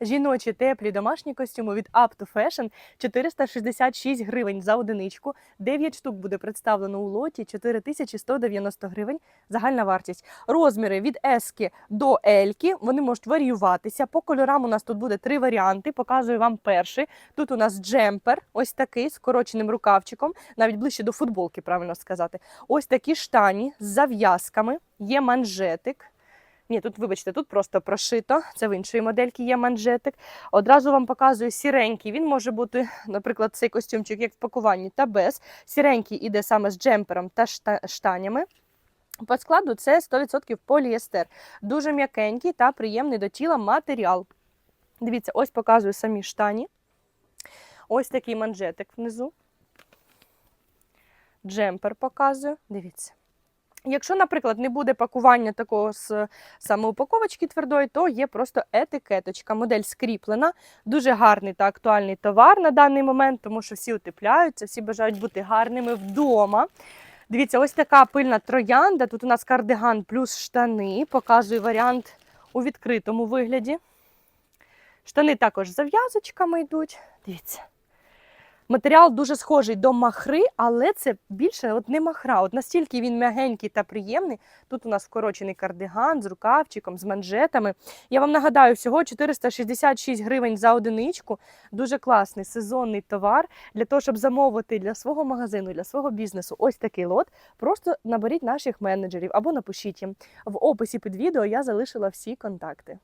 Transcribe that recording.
Жіночі теплі домашні костюми від Up to Fashion 466 гривень за одиничку. 9 штук буде представлено у лоті 4190 гривень. Загальна вартість. Розміри від S до L, вони можуть варіюватися. По кольорам у нас тут буде три варіанти. Показую вам перший. Тут у нас джемпер, ось такий з скороченим рукавчиком, навіть ближче до футболки, правильно сказати. Ось такі штані з зав'язками, є манжетик. Ні, тут, вибачте, тут просто прошито. Це в іншої модельки є манжетик. Одразу вам показую сіренький. Він може бути, наприклад, цей костюмчик як в пакуванні та без. Сіренький іде саме з джемпером та штанями. По складу це 100% поліестер. Дуже м'якенький та приємний до тіла матеріал. Дивіться, ось показую самі штані. Ось такий манжетик внизу. Джемпер показую. Дивіться. Якщо, наприклад, не буде пакування такого з саме упаковочки твердої, то є просто етикеточка. Модель скріплена. Дуже гарний та актуальний товар на даний момент, тому що всі утепляються, всі бажають бути гарними вдома. Дивіться, ось така пильна троянда. Тут у нас кардиган плюс штани. Показую варіант у відкритому вигляді. Штани також з зав'язочками йдуть. Дивіться. Матеріал дуже схожий до махри, але це більше от не махра. От настільки він м'ягенький та приємний. Тут у нас вкорочений кардиган з рукавчиком, з манжетами. Я вам нагадаю, всього 466 гривень за одиничку. Дуже класний сезонний товар. Для того, щоб замовити для свого магазину, для свого бізнесу ось такий лот. Просто наберіть наших менеджерів або напишіть їм. В описі під відео я залишила всі контакти.